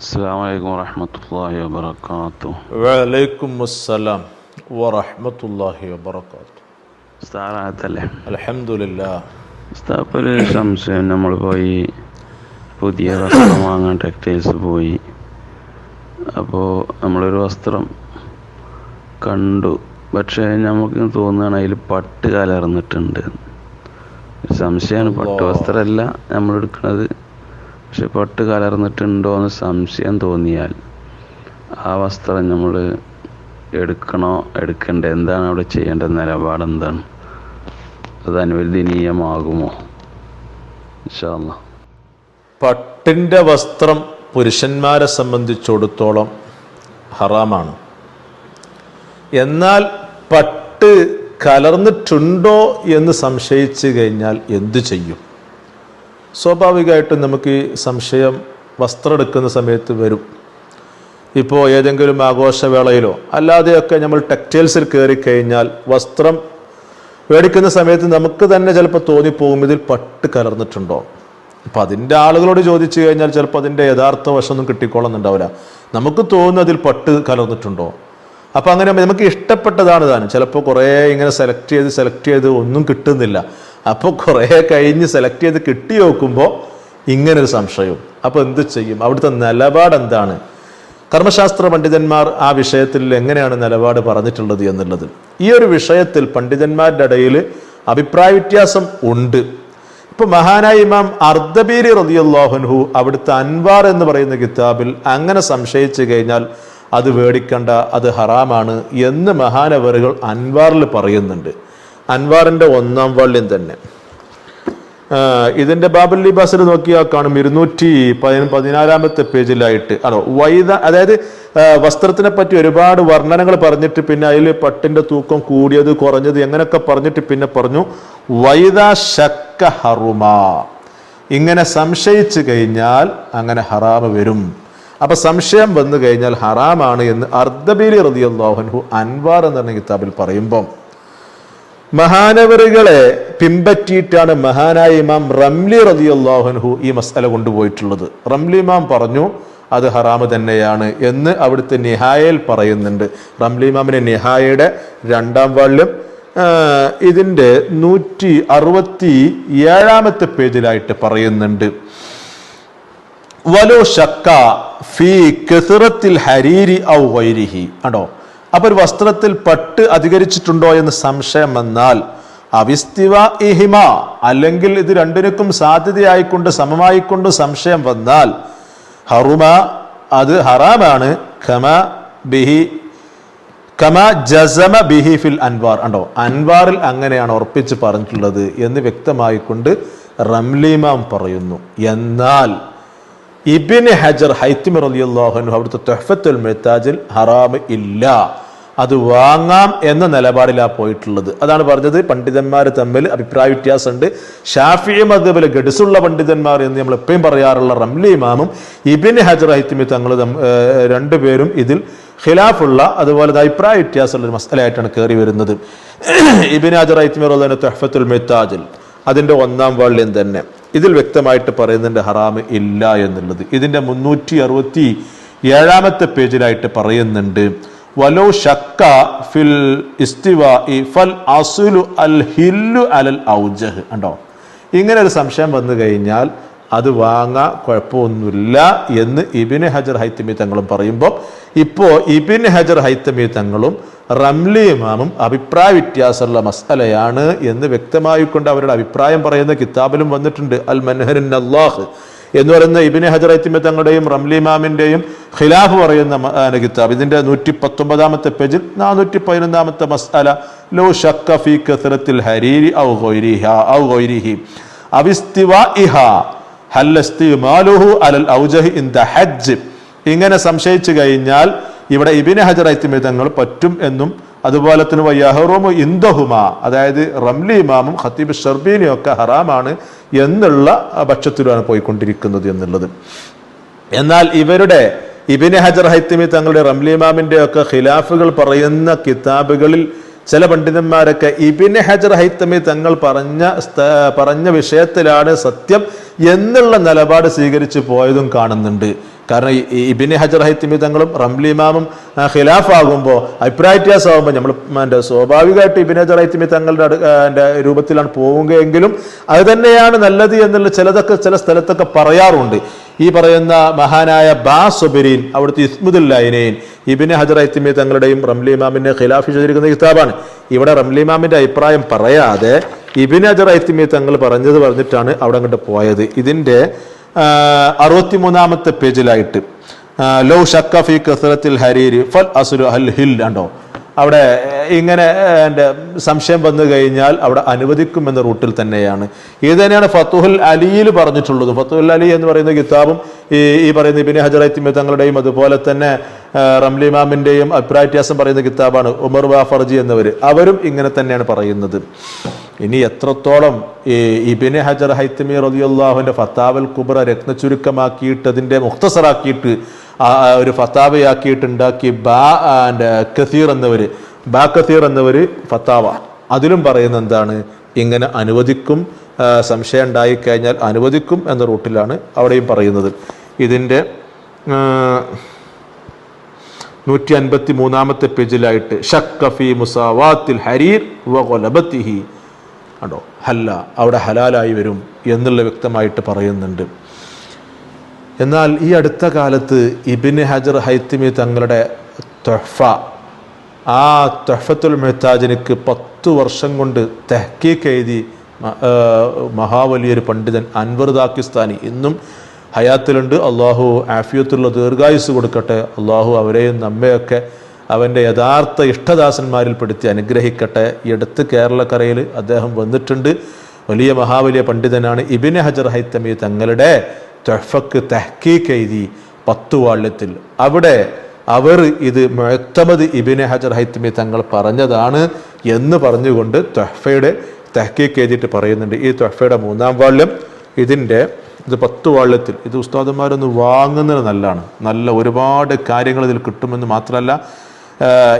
السلام عليكم ورحمة الله وبركاته വലൈക്കും അസ്സലാം വറഹ്മത്തുള്ളാഹി വബറകാത്തു സ്ഥാനാത്തല്ലേ അൽഹംദുലില്ലാ ഉസ്താദ് ഒരു സംശയം നമ്മൾ പോയി പുതിയ വസ്ത്രം വാങ്ങാൻ ടെക്സ്റ്റൈൽസ് പോയി അപ്പോൾ നമ്മളൊരു വസ്ത്രം കണ്ടു പക്ഷേ നമുക്ക് തോന്നുകയാണ് അതിൽ പട്ട് കലർന്നിട്ടുണ്ട് ഒരു സംശയമാണ് പട്ട് വസ്ത്രമല്ല നമ്മൾ എടുക്കുന്നത് പക്ഷെ പട്ട് കലർന്നിട്ടുണ്ടോ എന്ന് സംശയം തോന്നിയാൽ ആ വസ്ത്രം നമ്മൾ എടുക്കണോ എടുക്കണ്ടേ? എന്താണ് അവിടെ ചെയ്യേണ്ട നിലപാട് എന്താണ്? അത് അനുവദനീയമാകുമോ പട്ടിന്റെ വസ്ത്രം പുരുഷന്മാരെ സംബന്ധിച്ചിടത്തോളം ഹറാമാണ്. എന്നാൽ പട്ട് കലർന്നിട്ടുണ്ടോ എന്ന് സംശയിച്ചു കഴിഞ്ഞാൽ എന്തു ചെയ്യും? സ്വാഭാവികമായിട്ടും നമുക്ക് ഈ സംശയം വസ്ത്രം എടുക്കുന്ന സമയത്ത് വരും. ഇപ്പോൾ ഏതെങ്കിലും ആഘോഷവേളയിലോ അല്ലാതെയൊക്കെ നമ്മൾ ടെക്സ്റ്റൈൽസിൽ കയറി കഴിഞ്ഞാൽ വസ്ത്രം മേടിക്കുന്ന സമയത്ത് നമുക്ക് തന്നെ ചിലപ്പോൾ തോന്നിപ്പോകും ഇതിൽ പട്ട് കലർന്നിട്ടുണ്ടോ? അപ്പം അതിന്റെ ആളുകളോട് ചോദിച്ചു കഴിഞ്ഞാൽ ചിലപ്പോൾ അതിന്റെ യഥാർത്ഥ വശമൊന്നും കിട്ടിക്കോളുന്നുണ്ടാവില്ല നമുക്ക് തോന്നുന്നു അതിൽ പട്ട് കലർന്നിട്ടുണ്ടോ? അപ്പം അങ്ങനെ നമുക്ക് ഇഷ്ടപ്പെട്ടതാണ് താനും. ചിലപ്പോൾ കുറേ ഇങ്ങനെ സെലക്ട് ചെയ്ത് സെലക്ട് ചെയ്ത് ഒന്നും കിട്ടുന്നില്ല. അപ്പോൾ കുറേ കഴിഞ്ഞ് സെലക്ട് ചെയ്ത് കിട്ടി നോക്കുമ്പോൾ ഇങ്ങനൊരു സംശയവും. അപ്പോൾ എന്ത് ചെയ്യും? അവിടുത്തെ നിലപാട് എന്താണ്? കർമ്മശാസ്ത്ര പണ്ഡിതന്മാർ ആ വിഷയത്തിൽ എങ്ങനെയാണ് നിലപാട് പറഞ്ഞിട്ടുള്ളത് എന്നുള്ളത്. ഈ ഒരു വിഷയത്തിൽ പണ്ഡിതന്മാരുടെ ഇടയിൽ അഭിപ്രായ വ്യത്യാസം ഉണ്ട്. ഇപ്പൊ മഹാനായ ഇമാം അർദ്ധബീരി റതിയുല്ലാഹുൻഹു അവിടുത്തെ അൻവാർ എന്ന് പറയുന്ന കിതാബിൽ അങ്ങനെ സംശയിച്ചു കഴിഞ്ഞാൽ അത് വേടിക്കണ്ട അത് ഹറാമാണ് എന്ന് മഹാനവറുകൾ അൻവാറിൽ പറയുന്നുണ്ട്. അൻവാറിന്റെ ഒന്നാം വള്ളിയും തന്നെ. ഇതിന്റെ ബാബുൽ ലിബാസിൽ നോക്കിയാൽ കാണും ഇരുന്നൂറ്റി പതിന പതിനാലാമത്തെ പേജിലായിട്ട്. ആണോ? വൈദ അതായത് വസ്ത്രത്തിനെ പറ്റി ഒരുപാട് വർണനകൾ പറഞ്ഞിട്ട് പിന്നെ അതിൽ പട്ടിന്റെ തൂക്കം കൂടിയത് കുറഞ്ഞത് എങ്ങനെയൊക്കെ പറഞ്ഞിട്ട് പിന്നെ പറഞ്ഞു വൈദ ശക്ക ഹറുമ. ഇങ്ങനെ സംശയിച്ചു കഴിഞ്ഞാൽ അങ്ങനെ ഹറാമ് വരും. അപ്പൊ സംശയം വന്നു കഴിഞ്ഞാൽ ഹറാമാണ് എന്ന് അർദ്ധബീലി റതിയല്ലാഹുൻഹു അൻവാർ എന്ന് കിതാബിൽ പറയുമ്പം. മഹാനവറുകളെ പിമ്പറ്റിയിട്ടാണ് മഹാനായ ഇമാം റംലി റതിയല്ലാഹുൻഹു ഈ മസാല കൊണ്ടുപോയിട്ടുള്ളത്. റംലി ഇമാം പറഞ്ഞു അത് ഹറാമ് തന്നെയാണ് എന്ന് അവിടുത്തെ നിഹായയിൽ പറയുന്നുണ്ട്. റംലി ഇമാമിന്റെ നിഹായയുടെ രണ്ടാം വാള്യം ഇതിന്റെ നൂറ്റി അറുപത്തി ഏഴാമത്തെ പേജിലായിട്ട് പറയുന്നുണ്ട്. വലോ ഷക്ക ഫീ കെസിറത്തിൽ ഹരീരി ഔ വൈരിഹി ആണോ അപ്പൊ ഒരു വസ്ത്രത്തിൽ പട്ട് അധികരിച്ചിട്ടുണ്ടോ എന്ന് സംശയം വന്നാൽ അവിസ്തിവ ഇഹിമ അല്ലെങ്കിൽ ഇത് രണ്ടിനും സാധ്യതയായിക്കൊണ്ട് സമമായിക്കൊണ്ട് സംശയം വന്നാൽ ഹറുമ അത് ഹറാമാണ് ഖമ ബിഹി കമ ജസമ ബിഹി ഫിൽ അൻവാർ ഉണ്ടോ അൻവാറിൽ അങ്ങനെയാണ് ഉറപ്പിച്ച് പറഞ്ഞിട്ടുള്ളത് എന്ന് വ്യക്തമായിക്കൊണ്ട് റംലിമാം പറയുന്നു. എന്നാൽ ഇബിന് ഹജർ ഹൈത്തിമർ അലി അള്ളാഹുനു അവിടുത്തെ തൊഹഫത്തുൽ മെത്താജിൽ ഹറാം ഇല്ല. അത് വാങ്ങാം എന്ന നിലപാടിലാണ് പോയിട്ടുള്ളത്. അതാണ് പറഞ്ഞത്. പണ്ഡിതന്മാർ തമ്മിൽ അഭിപ്രായ വ്യത്യാസമുണ്ട്. ഷാഫി മദ്ബിലെ ഗഡ്സുള്ള പണ്ഡിതന്മാർ എന്ന് നമ്മൾ എപ്പോഴും പറയാറുള്ള റംലി ഇമാമും ഇബിൻ ഹജർ ഹൈത്തിമി തങ്ങൾ രണ്ടുപേരും ഇതിൽ ഖിലാഫുള്ള അതുപോലെ അഭിപ്രായ വ്യത്യാസമുള്ള ഒരു മസലയായിട്ടാണ് കയറി വരുന്നത്. ഇബിൻ ഹജർ ഹൈത്തിമി റഹ്ലാൻ തൊഹഫത്തുൽ മെത്താജിൽ അതിന്റെ ഒന്നാം വാള്യം തന്നെ. ഇതിൽ വ്യക്തമായിട്ട് പറയുന്നുണ്ട് ഹറാമ് ഇല്ല എന്നുള്ളത്. ഇതിന്റെ മുന്നൂറ്റി അറുപത്തി ഏഴാമത്തെ പേജിലായിട്ട് പറയുന്നുണ്ട് വലോ ഷക്ക ഫിൽ ഇ ഫൽ അസുലു അൽ ഹില്ലു അലൽ ഔജഹ്. ഉണ്ടോ ഇങ്ങനെ ഒരു സംശയം വന്നു കഴിഞ്ഞാൽ അത് വാങ്ങാ കുഴപ്പമൊന്നുമില്ല എന്ന് ഇബിന് ഹജർ ഹൈത്തമി തങ്ങളും പറയുമ്പോൾ ഇപ്പോൾ ഇബിൻ ഹജർ ഹൈത്തമി തങ്ങളും റംലി ഇമാമും അഭിപ്രായ വ്യത്യാസമുള്ള മസലയാണ് എന്ന് വ്യക്തമായിക്കൊണ്ട് അവരുടെ അഭിപ്രായം പറയുന്ന കിതാബിലും വന്നിട്ടുണ്ട്. അൽ മൻഹരിൻ അള്ളാഹ് എന്ന് പറയുന്ന ഇബിനെ ഹജറത്തിമ തങ്ങളുടെയും റംലി ഇമാമിന്റെയും ഖിലാഫ് പറയുന്ന കിതാബ്. ഇതിന്റെ നൂറ്റി പത്തൊമ്പതാമത്തെ പേജിൽ നാനൂറ്റി പതിനൊന്നാമത്തെ മസ്അല ലോ ഷക്ക ഫീ കസറത്തിൽ ഹരീരി ഔ ഗൈരിഹ ഔ ഗൊയ്രിഹി അവിസ്തിവ ഇഹ ഹല്ലസ്തി മാലുഹു അലൽ ഔജഹ് ഇൻ ദ ഹജ്ജ്. ഇങ്ങനെ സംശയിച്ചു കഴിഞ്ഞാൽ ഇവിടെ ഇബിന് ഹജർ ഐത്തിമിതങ്ങൾ പറ്റും എന്നും അതുപോലെ തന്നെ വയ്യഹറോമു ഇന്ദഹുമ അതായത് റംലി ഇമാമും ഖത്തീബ് ഷർബീനിയും ഒക്കെ ഹറാമാണ് എന്നുള്ള പക്ഷത്തിലാണ് പോയിക്കൊണ്ടിരിക്കുന്നത് എന്നുള്ളത്. എന്നാൽ ഇവരുടെ ഇബിന് ഹജർ ഹൈത്തിമി തങ്ങളുടെ റംലി ഇമാമിന്റെ ഒക്കെ ഖിലാഫുകൾ പറയുന്ന കിതാബുകളിൽ ചില പണ്ഡിതന്മാരൊക്കെ ഇബിന് ഹജർ ഹൈത്തമി തങ്ങൾ പറഞ്ഞ പറഞ്ഞ വിഷയത്തിലാണ് സത്യം എന്നുള്ള നിലപാട് സ്വീകരിച്ചു പോയതും കാണുന്നുണ്ട്. കാരണം ഇബിന് ഹജർ ഹൈത്തിമി തങ്ങളും റംലി ഇമാമും ആ, ഖിലാഫാകുമ്പോൾ അഭിപ്രായ വ്യത്യാസമാകുമ്പോൾ നമ്മൾ എന്റെ സ്വാഭാവികമായിട്ട് ഇബിനി ഹജർ ഹൈത്തിമി തങ്ങളുടെ എന്റെ രൂപത്തിലാണ് പോവുകയെങ്കിലും അത് തന്നെയാണ് നല്ലത് എന്നുള്ള ചിലതൊക്കെ ചില സ്ഥലത്തൊക്കെ പറയാറുണ്ട്. ഈ പറയുന്ന മഹാനായ ബാ സുബിരീൻ അവിടുത്തെ ഇസ്മുദുല്ലൈനീൻ ഇബിന് ഹജർ ഹൈത്തിമി തങ്ങളുടെയും റംലി ഇമാമിനെ ഖിലാഫ് ചെയ്തിരിക്കുന്ന കിതാബാണ്. ഇവിടെ റംലി ഇമാമിന്റെ അഭിപ്രായം പറയാതെ ഇബിന് ഹജർ ഹൈത്തിമി തങ്ങൾ പറഞ്ഞത് പറഞ്ഞിട്ടാണ് അവിടെ അങ്ങോട്ട് പോയത്. ഇതിന്റെ അറുപത്തിമൂന്നാമത്തെ പേജിലായിട്ട് ലോ ഷക്ക ഫി കസറത്തിൽ ഹരീരി ഫൽ അസുരു അൽ ഹിൽ ഉണ്ടോ അവിടെ ഇങ്ങനെ എന്റെ സംശയം വന്നു കഴിഞ്ഞാൽ അവിടെ അനുവദിക്കും എന്ന റൂട്ടിൽ തന്നെയാണ്. ഇത് തന്നെയാണ് ഫത്തുഹുൽ അലിയിൽ പറഞ്ഞിട്ടുള്ളത്. ഫത്തുഹുൽ അലി എന്ന് പറയുന്ന കിതാബും ഈ ഈ പറയുന്ന ഇബിന് ഹജറൈത്തിമി തങ്ങളുടെയും അതുപോലെ തന്നെ റംലിമാമിന്റെയും റംലി ഇമാമിന്റെയും അഭിപ്രായ വ്യത്യാസം പറയുന്ന കിതാബാണ് ഉമർ വാഫർജി എന്നിവർ അവരും ഇങ്ങനെ തന്നെയാണ് പറയുന്നത്. ഇനി എത്രത്തോളം ഈ ഇബിന് ഹജർ ഹൈത്തമി റതിയുള്ളാഹുവിന്റെ ഫത്താവൽ കുബ്ര രത്നചുരുക്കമാക്കിയിട്ട് ആ ആ ഒരു ഫത്താവയാക്കിയിട്ട് ഉണ്ടാക്കി ബാ ആൻഡ് കസീർ എന്നവർ ബാ കസീർ എന്നവർ ഫത്താവ. അതിലും പറയുന്ന എന്താണ്? ഇങ്ങനെ അനുവദിക്കും സംശയം ഉണ്ടായിക്കഴിഞ്ഞാൽ അനുവദിക്കും എന്ന റൂട്ടിലാണ് അവിടെയും പറയുന്നത്. ഇതിന്റെ നൂറ്റി അൻപത്തി മൂന്നാമത്തെ പേജിലായിട്ട് ഷക്കഫി മുസാവാത്തിൽ ഹരീർ വലബത്തിഹി കണ്ടോ ഹല്ല അവിടെ ഹലാലായി വരും എന്നുള്ള വ്യക്തമായിട്ട് പറയുന്നുണ്ട്. എന്നാൽ ഈ അടുത്ത കാലത്ത് ഇബിന് ഹജർ ഹൈത്തിമി തങ്ങളുടെ തൊഹഫ ആ തൊഹഫത്തുൽ മെഹ്താജിനിക്ക് പത്ത് വർഷം കൊണ്ട് തെഹക്കീക്ക് എഴുതി മഹാവലിയൊരു പണ്ഡിതൻ അൻവർ ദാക്കിസ്ഥാനി. ഇന്നും ഹയാത്തിലുണ്ട്. അള്ളാഹു ആഫിയത്തുള്ള ദീർഘായുസ് കൊടുക്കട്ടെ. അള്ളാഹു അവരെയും നമ്മയൊക്കെ അവന്റെ യഥാർത്ഥ ഇഷ്ടദാസന്മാരിൽ പെടുത്തി അനുഗ്രഹിക്കട്ടെ. ഈ അടുത്ത് കേരളക്കരയിൽ അദ്ദേഹം വന്നിട്ടുണ്ട്. വലിയ മഹാവലിയ പണ്ഡിതനാണ് ഇബിന് ഹജർ ഹൈത്തമി തങ്ങളുടെ തൊഹഫക്ക് തെഹക്കീക്ക് എഴുതി പത്തു വാള്യത്തിൽ. അവിടെ അവർ ഇത് മുഴത്തമത് ഇബിന് ഹജർ ഹൈത്തമി തങ്ങൾ പറഞ്ഞതാണ് എന്ന് പറഞ്ഞുകൊണ്ട് തൊഹഫയുടെ തെഹക്കീക്ക് എഴുതിയിട്ട് പറയുന്നുണ്ട്. ഈ തൊഹഫയുടെ മൂന്നാം വാള്യം ഇതിന്റെ ഇത് പത്ത് വാള്യത്തിൽ. ഇത് ഉസ്താദന്മാരൊന്ന് വാങ്ങുന്നത് നല്ലതാണ്. നല്ല ഒരുപാട് കാര്യങ്ങൾ ഇതിൽ കിട്ടുമെന്ന് മാത്രമല്ല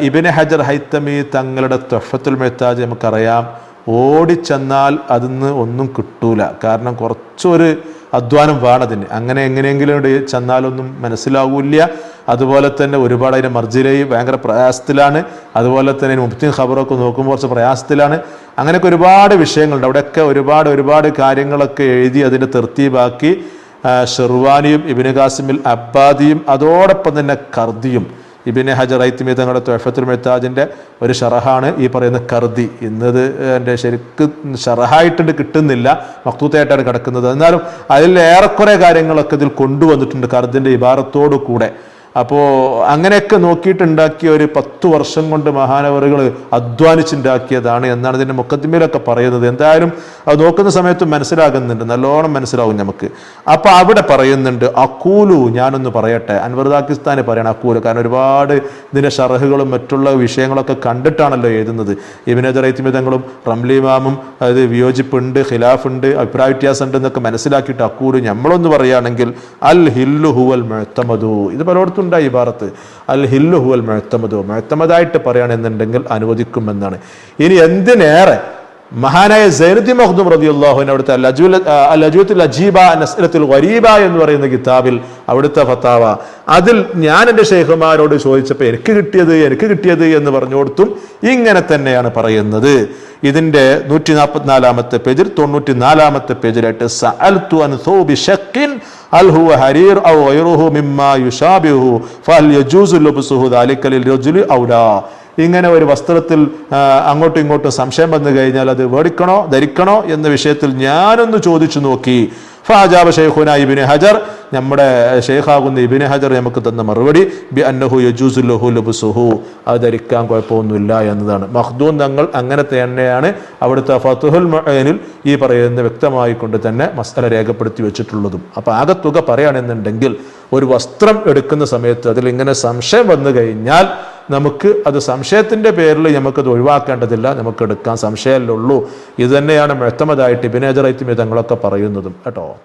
ഇബിന് ഹജർ ഹൈത്തമി തങ്ങളുടെ തൊഫത്തുൽ മെത്താജ് നമുക്കറിയാം. ഓടിച്ചെന്നാൽ അതിന്ന് ഒന്നും കിട്ടൂല. കാരണം കുറച്ചൊരു അധ്വാനം വേണതിന് അങ്ങനെ എങ്ങനെയെങ്കിലും ചെന്നാലൊന്നും മനസ്സിലാവൂല അതുപോലെ തന്നെ ഒരുപാട് അതിന്റെ മർജിലയും ഭയങ്കര പ്രയാസത്തിലാണ്. അതുപോലെ തന്നെ മുഫ്തിൻ ഖബറൊക്കെ നോക്കുമ്പോൾ കുറച്ച് പ്രയാസത്തിലാണ്. അങ്ങനെയൊക്കെ ഒരുപാട് വിഷയങ്ങളുണ്ട്. അവിടെയൊക്കെ ഒരുപാട് ഒരുപാട് കാര്യങ്ങളൊക്കെ എഴുതി അതിന്റെ തെർത്തീബാക്കി ആ, ഷെർവാനിയും ഇബിന് ഖാസിമിൽ അബ്ബാദിയും അതോടൊപ്പം തന്നെ കർദിയും. ഇബിന് ഹജർ ഐത്തിമി തങ്ങളുടെ തൊഫത്തുൽ മെത്താജിന്റെ ഒരു ഷറഹാണ് ഈ പറയുന്ന കർദി. ഇന്നത് എന്റെ ശരിക്ക് ഷറഹായിട്ടുണ്ട് കിട്ടുന്നില്ല മക്തൂത്തായിട്ടാണ് കിടക്കുന്നത്. എന്നാലും അതിൽ ഏറെക്കുറെ കാര്യങ്ങളൊക്കെ ഇതിൽ കൊണ്ടുവന്നിട്ടുണ്ട് കർദിന്റെ ഇബാറത്തോടു കൂടെ അപ്പോൾ അങ്ങനെയൊക്കെ നോക്കിയിട്ടുണ്ടാക്കിയ ഒരു പത്ത് വർഷം കൊണ്ട് മഹാനവറുകൾ അധ്വാനിച്ചുണ്ടാക്കിയതാണ് എന്നാണ് ഇതിന്റെ മുക്കത്തിമേലൊക്കെ പറയുന്നത്. എന്തായാലും അത് നോക്കുന്ന സമയത്ത് മനസ്സിലാകുന്നുണ്ട്. നല്ലോണം മനസ്സിലാവും നമുക്ക്. അപ്പോൾ അവിടെ പറയുന്നുണ്ട് അക്കൂലു ഞാനൊന്ന് പറയട്ടെ. അൻവർദാക്കിസ്ഥാനെ പറയണം അക്കൂലു. കാരണം ഒരുപാട് ഇതിന്റെ ഷറഹുകളും മറ്റുള്ള വിഷയങ്ങളൊക്കെ കണ്ടിട്ടാണല്ലോ എഴുതുന്നത്. ഇബിനജറൈത്തിമിതങ്ങളും റംലിമാമും അത് വിയോജിപ്പുണ്ട് ഖിലാഫുണ്ട് അഭിപ്രായ വ്യത്യാസം ഉണ്ട് എന്നൊക്കെ മനസ്സിലാക്കിയിട്ട് അക്കൂലു നമ്മളൊന്ന് പറയുകയാണെങ്കിൽ അൽ ഹില്ലു ഹുവൽ മെഴുത്തമതു ഇത് പലയിടത്തും ഉണ്ടായി ഇബാറത്ത്. അൽ ഹില്ലു ഹുവൽ മുഴത്തമതു മുഴത്തമതായിട്ട് പറയുകയാണെന്നുണ്ടെങ്കിൽ അനുവദിക്കുമെന്നാണ്. ഇനി എന്തിനേറെ മഹാനായ സൈനുദ്ദീൻ മഖ്ദൂം റളിയല്ലാഹുവിന് അവിടുത്തെ അൽ അജുൽ അജീബ നസ്ലത്തുൽ വരീബ എന്ന് പറയുന്ന കിതാബിൽ അവിടുത്തെ ഫത്താവ. അതിൽ ഞാൻ എന്റെ ഷെയ്ഖുമാരോട് ചോദിച്ചപ്പോൾ എനിക്ക് കിട്ടിയത് എനിക്ക് കിട്ടിയത് എന്ന് പറഞ്ഞുകൊടുത്തും ഇങ്ങനെ തന്നെയാണ് പറയുന്നത്. ഇതിന്റെ നൂറ്റി നാൽപ്പത്തിനാലാമത്തെ പേജിൽ തൊണ്ണൂറ്റി നാലാമത്തെ പേജിലായിട്ട് അൻ അൽ ലാ ഇങ്ങനെ ഒരു വസ്ത്രത്തിൽ അങ്ങോട്ടും ഇങ്ങോട്ടും സംശയം വന്നു കഴിഞ്ഞാൽ അത് മേടിക്കണോ ധരിക്കണോ എന്ന വിഷയത്തിൽ ഞാനൊന്ന് ചോദിച്ചു നോക്കി. ഫാജാബ് ഷെയ്ഖുന ഇബിന് ഹജർ നമ്മുടെ ഷെയ്ഖാകുന്ന ഇബിന് ഹജർ നമുക്ക് തന്ന മറുപടി ബി അന്നഹു യജൂസുല്ലഹു ലബുസുഹു അത് ധരിക്കാൻ കുഴപ്പമൊന്നുമില്ല എന്നതാണ്. മഹ്ദൂൻ തങ്ങൾ അങ്ങനെ തന്നെയാണ് അവിടുത്തെ ഫത്തുഹുൽ മൊഹനിൽ ഈ പറയുന്ന വ്യക്തമായിക്കൊണ്ട് തന്നെ മസ്തല രേഖപ്പെടുത്തി വെച്ചിട്ടുള്ളതും. അപ്പൊ തുക പറയുകയാണെന്നുണ്ടെങ്കിൽ ഒരു വസ്ത്രം എടുക്കുന്ന സമയത്ത് അതിൽ ഇങ്ങനെ സംശയം വന്നു കഴിഞ്ഞാൽ നമുക്ക് അത് സംശയത്തിന്റെ പേരിൽ നമുക്കത് ഒഴിവാക്കേണ്ടതില്ല. നമുക്ക് എടുക്കാൻ സംശയമല്ലേ ഉള്ളൂ ഇത് തന്നെയാണ് മെത്തമതായിട്ട് ഇബിനേജറൈത്തിമി തങ്ങളൊക്കെ പറയുന്നതും. കേട്ടോ?